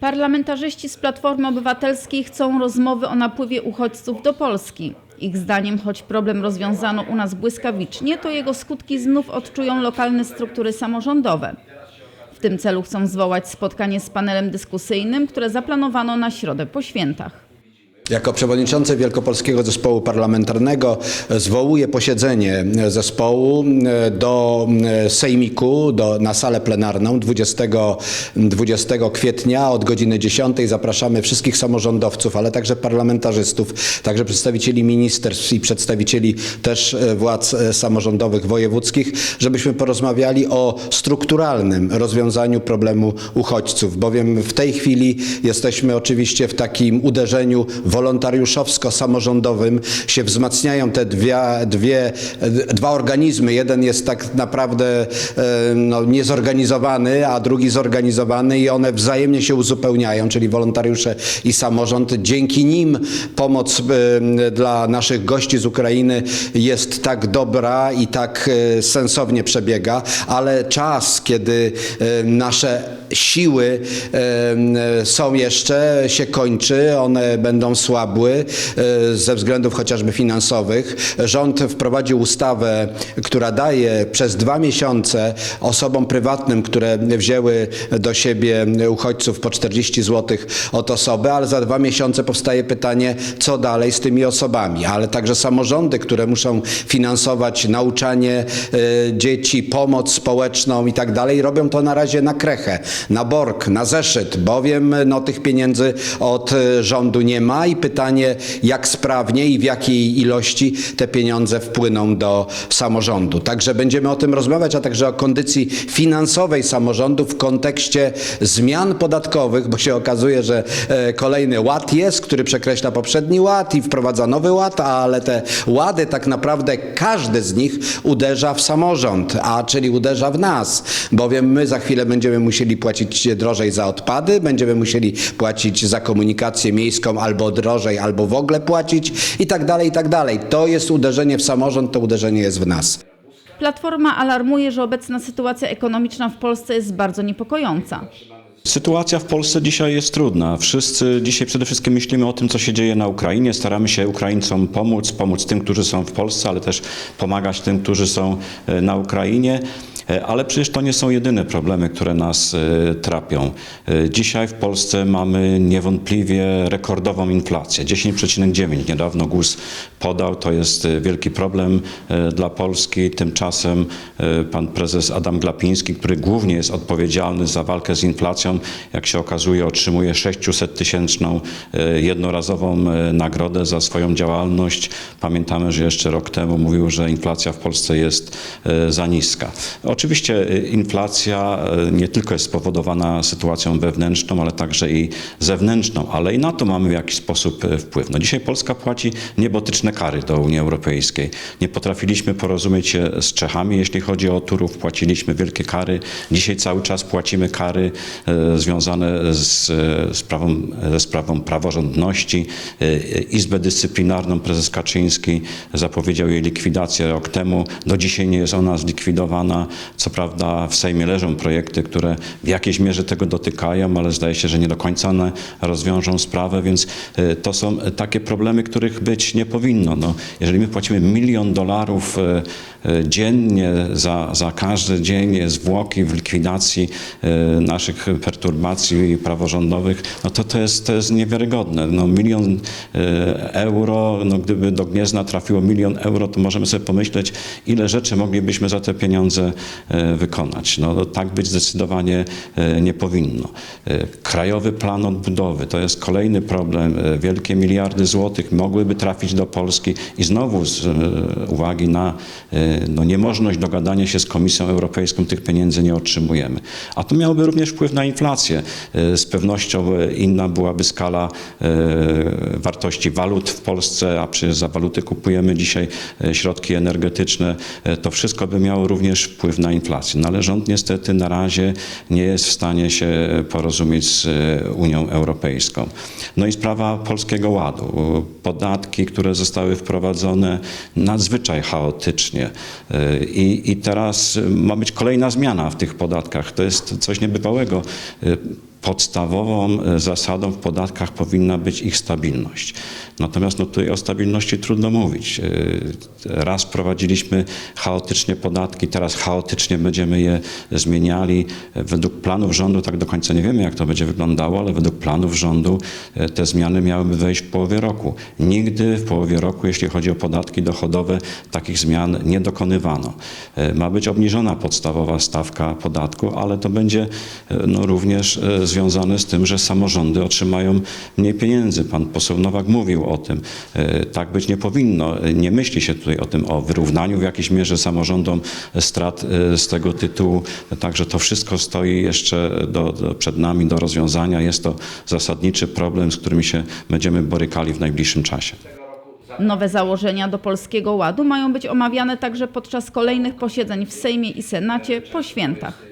Parlamentarzyści z Platformy Obywatelskiej chcą rozmowy o napływie uchodźców do Polski. Ich zdaniem, choć problem rozwiązano u nas błyskawicznie, to jego skutki znów odczują lokalne struktury samorządowe. W tym celu chcą zwołać spotkanie z panelem dyskusyjnym, które zaplanowano na środę po świętach. Jako przewodniczący Wielkopolskiego Zespołu Parlamentarnego zwołuję posiedzenie zespołu do Sejmiku, do, na salę plenarną 20, 20 kwietnia od godziny 10. Zapraszamy wszystkich samorządowców, ale także parlamentarzystów, także przedstawicieli ministerstw i przedstawicieli też władz samorządowych wojewódzkich, żebyśmy porozmawiali o strukturalnym rozwiązaniu problemu uchodźców, bowiem w tej chwili jesteśmy oczywiście w takim uderzeniu wolontariuszowsko-samorządowym się wzmacniają te dwie, dwie, dwa organizmy. Jeden jest tak naprawdę e, no, niezorganizowany, a drugi zorganizowany i one wzajemnie się uzupełniają, czyli wolontariusze i samorząd. Dzięki nim pomoc e, dla naszych gości z Ukrainy jest tak dobra i tak e, sensownie przebiega, ale czas, kiedy nasze siły są jeszcze, się kończy, one będą słabły e, ze względów chociażby finansowych. Rząd wprowadził ustawę, która daje przez dwa miesiące osobom prywatnym, które wzięły do siebie uchodźców po 40 zł od osoby, ale za dwa miesiące powstaje pytanie, co dalej z tymi osobami, ale także samorządy, które muszą finansować nauczanie e, dzieci, pomoc społeczną i tak dalej, robią to na razie na krechę, na borg, na zeszyt, bowiem no, tych pieniędzy od e, rządu nie ma i pytanie, jak sprawnie i w jakiej ilości te pieniądze wpłyną do samorządu. Także będziemy o tym rozmawiać, a także o kondycji finansowej samorządu w kontekście zmian podatkowych, bo się okazuje, że e, kolejny ład jest, który przekreśla poprzedni ład i wprowadza nowy ład, ale te łady tak naprawdę każdy z nich uderza w samorząd, a czyli uderza w nas, bowiem my za chwilę będziemy musieli płacić drożej za odpady, będziemy musieli płacić za komunikację miejską albo drożej, albo w ogóle płacić i tak dalej, i tak dalej. To jest uderzenie w samorząd, to uderzenie jest w nas. Platforma alarmuje, że obecna sytuacja ekonomiczna w Polsce jest bardzo niepokojąca. Sytuacja w Polsce dzisiaj jest trudna. Wszyscy dzisiaj przede wszystkim myślimy o tym, co się dzieje na Ukrainie. Staramy się Ukraińcom pomóc, pomóc tym, którzy są w Polsce, ale też pomagać tym, którzy są e, na Ukrainie. E, Ale przecież to nie są jedyne problemy, które nas e, trapią. E, Dzisiaj w Polsce mamy niewątpliwie rekordową inflację. 10,9 niedawno GUS podał, to jest wielki problem dla Polski. Tymczasem pan prezes Adam Glapiński, który głównie jest odpowiedzialny za walkę z inflacją, jak się okazuje, otrzymuje 600 tysięczną jednorazową nagrodę za swoją działalność. Pamiętamy, że jeszcze rok temu mówił, że inflacja w Polsce jest za niska. Oczywiście e, inflacja e, nie tylko jest spowodowana sytuacją wewnętrzną, ale także i zewnętrzną, ale i na to mamy w jakiś sposób e, wpływ. No dzisiaj Polska płaci niebotyczne kary do Unii Europejskiej. Nie potrafiliśmy porozumieć się z Czechami, jeśli chodzi o Turów, płaciliśmy wielkie kary. Dzisiaj cały czas płacimy kary związane z sprawą, ze sprawą praworządności. Izbę Dyscyplinarną prezes Kaczyński zapowiedział jej likwidację rok temu. Do dzisiaj nie jest ona zlikwidowana. Co prawda w Sejmie leżą projekty, które w jakiejś mierze tego dotykają, ale zdaje się, że nie do końca one rozwiążą sprawę, więc e, to są takie problemy, których być nie powinno. No, jeżeli my płacimy milion dolarów e, e, dziennie za, za każdy dzień zwłoki w likwidacji naszych perturbacji praworządowych, no to to jest, to jest niewiarygodne. No, milion euro, no, gdyby do Gniezna trafiło milion euro, to możemy sobie pomyśleć, ile rzeczy moglibyśmy za te pieniądze wykonać. No, tak być zdecydowanie e, nie powinno. E, Krajowy Plan Odbudowy to jest kolejny problem. E, Wielkie miliardy złotych mogłyby trafić do Polski i znowu z e, uwagi na e, no, niemożność dogadania się z Komisją Europejską tych pieniędzy nie otrzymujemy. A to miałoby również wpływ na inflację. E, Z pewnością e, inna byłaby skala e, wartości walut w Polsce, a przecież za waluty kupujemy dzisiaj e, środki energetyczne. E, To wszystko by miało również wpływ na inflację. No ale rząd niestety na razie nie jest w stanie się porozumieć z e, Unią Europejską. No i sprawa Polskiego Ładu. Podatki, które zostały wprowadzone nadzwyczaj chaotycznie E, i, i teraz ma być kolejna zmiana w tych podatkach. To jest coś niebywałego. Podstawową e, zasadą w podatkach powinna być ich stabilność. Natomiast no, tutaj o stabilności trudno mówić. E, Raz prowadziliśmy chaotycznie podatki, teraz chaotycznie będziemy je zmieniali. E, Według planów rządu tak do końca nie wiemy, jak to będzie wyglądało, ale według planów rządu te zmiany miałyby wejść w połowie roku. Nigdy w połowie roku, jeśli chodzi o podatki dochodowe, takich zmian nie dokonywano. Ma być obniżona podstawowa stawka podatku, ale to będzie no, również związane z tym, że samorządy otrzymają mniej pieniędzy. Pan poseł Nowak mówił o tym. E, Tak być nie powinno. Nie myśli się tutaj o tym, o wyrównaniu w jakiejś mierze samorządom strat e, z tego tytułu. Także to wszystko stoi jeszcze do, do, przed nami do rozwiązania. Jest to zasadniczy problem, z którym się będziemy borykali w najbliższym czasie. Nowe założenia do Polskiego Ładu mają być omawiane także podczas kolejnych posiedzeń w Sejmie i Senacie po świętach.